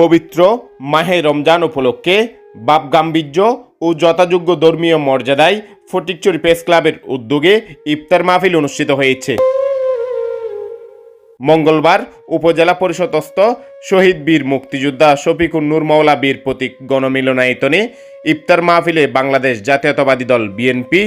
পবিত্র মাহে রমজান উপলক্ষে বাপ গাম্ভীর্য ও যথাযোগ্য ধর্মীয় মর্যাদায় ফটিকচুরি প্রেস ক্লাবের উদ্যোগে ইফতার মাহফিল অনুষ্ঠিত হয়েছে। মঙ্গলবার উপজেলা পরিষদস্থ শহীদ বীর মুক্তিযোদ্ধা শফিকুর নূর মাওলা বীর প্রতীক গণমিলনায়তনে ইফতার মাহফিলে বাংলাদেশ জাতীয়তাবাদী দল বিএনপি,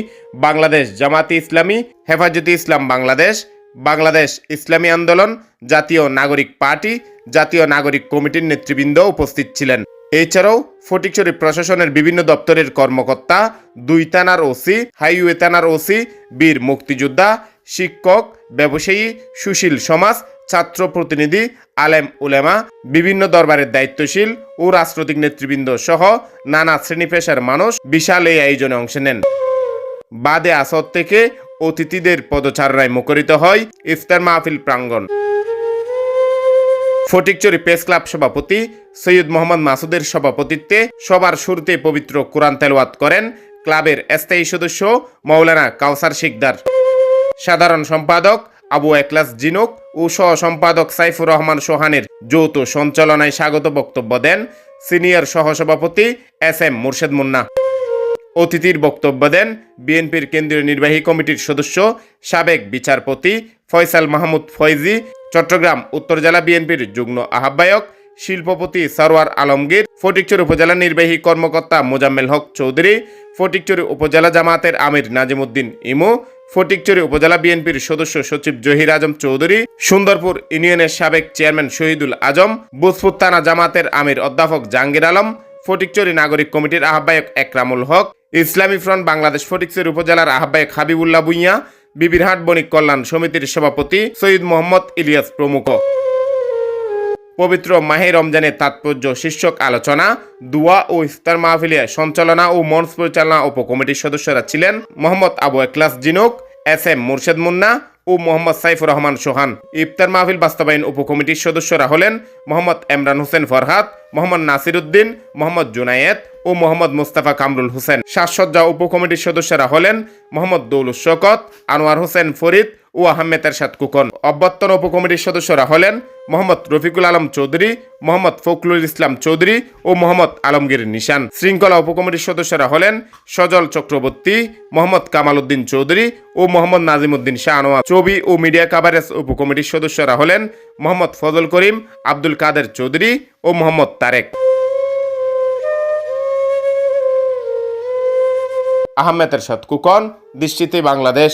বাংলাদেশ জামাতি ইসলামী, হেফাজতে ইসলাম বাংলাদেশ বাংলাদেশ ইসলামী আন্দোলন, জাতীয় নাগরিক পার্টি, জাতীয় নাগরিক কমিটির নেতৃবৃন্দ উপস্থিত ছিলেন। এছাড়াও ফটিকছড়ি প্রশাসনের বিভিন্ন দপ্তরের কর্মকর্তা, দুই থানার ওসি, হাইওয়ে থানার ওসি, বীর মুক্তিযোদ্ধা, শিক্ষক, ব্যবসায়ী, সুশীল সমাজ, ছাত্র প্রতিনিধি, আলেম উলেমা, বিভিন্ন দরবারের দায়িত্বশীল ও রাজনৈতিক নেতৃবৃন্দ সহ নানা শ্রেণি পেশার মানুষ বিশাল এই আয়োজনে অংশ নেন। বাদে আসর থেকে অতিথিদের পদচারণায় মুখরিত হয় ইফতার মাহফিল প্রাঙ্গণ। ফটিকচুরি প্রেস ক্লাব সভাপতি সৈয়দ মোহাম্মদ মাসুদের সভাপতিত্বে সবার শুরুতে পবিত্র কোরআন তেলাওয়াত করেন ক্লাবের স্থায়ী সদস্য মৌলানা কাউসার শিকদার। সাধারণ সম্পাদক আবু একলাস জিনুক ও সহ সম্পাদক সাইফুর রহমান সোহানের যৌথ সঞ্চালনায় স্বাগত বক্তব্য দেন সিনিয়র সহসভাপতি এস এম মুর্শেদ মুন্না। অতিথির বক্তব্য দেন বিএনপির কেন্দ্রীয় নির্বাহী কমিটির সদস্য সাবেক বিচারপতি ফয়সাল মাহমুদ ফয়জি, চট্টগ্রাম উত্তর জেলা বিএনপির যুগ্ম আহ্বায়ক শিল্পপতি সরওয়ার আলমগীর, ফটিকচুর উপজেলা নির্বাহী কর্মকর্তা মোজাম্মেল হক চৌধুরী, ফটিকচুরি উপজেলা জামাতের আমির নাজিমুদ্দিন ইমু, ফটিকচুরি উপজেলা বিএনপির সদস্য সচিব জহির আজম চৌধুরী, সুন্দরপুর ইউনিয়নের সাবেক চেয়ারম্যান শহীদুল আজম বুসপুর থানা জামাতের আমির অধ্যাপক জাহাঙ্গীর আলম, ফটিকচুরি নাগরিক কমিটির আহ্বায়ক একরামুল হক ইসলামী ফ্রন্ট বাংলাদেশ ফটিকচুরি উপজেলার আহ্বায়ক হাবিবুল্লাহ ভুইয়া বিবিরহাট বণিক কল্যাণ সমিতির সভাপতি সৈয়দ মোহাম্মদ ইলিয়াস প্রমুখ। পবিত্র মাহে রমজানের তাৎপর্য শীর্ষক আলোচনা, দুয়া ও ইফতার মাহফিলে সঞ্চালনা ও মঞ্চ পরিচালনা উপকমিটির সদস্যরা ছিলেন মোহাম্মদ আবু একলাস জিনুক, এস এম মুর্শেদ মুন্না ও মোহাম্মদ সাইফুর রহমান সোহান। ইফতার মাহফিল বাস্তবায়ন উপকমিটির সদস্যরা হলেন মোহাম্মদ এমরান হোসেন ফরহাদ মোহাম্মদ নাসির উদ্দিন মোহাম্মদ জুনায়েদ ও মোহাম্মদ মুস্তাফা কামরুল হোসেন। সাজসজ্জা উপকমিটির সদস্যরা হলেন মোহাম্মদ দৌলুস শকত আনোয়ার হোসেন ফরিদ ও আহমেদ এরশাদ কুকন। অভ্যর্থন উপকমিটির সদস্যরা হলেন মোহাম্মদ রফিকুল আলম চৌধুরী, মোহাম্মদ ফখরুল ইসলাম চৌধুরী ও মোহাম্মদ আলমগীর নিশান। শৃঙ্খলা উপকমিটির সদস্যরা হলেন সজল চক্রবর্তী, মোহাম্মদ কামাল উদ্দিন চৌধুরী ও মোহাম্মদ নাজিমুদ্দিন শাহ আনোয়ার। ছবি ও মিডিয়া কাভারেজ উপকমিটির সদস্যরা হলেন মোহাম্মদ ফজল করিম আব্দুল কাদের চৌধুরী ও মোহাম্মদ তারেক। আহমেদের সৎকুকন কুকন দৃষ্টিতে বাংলাদেশ।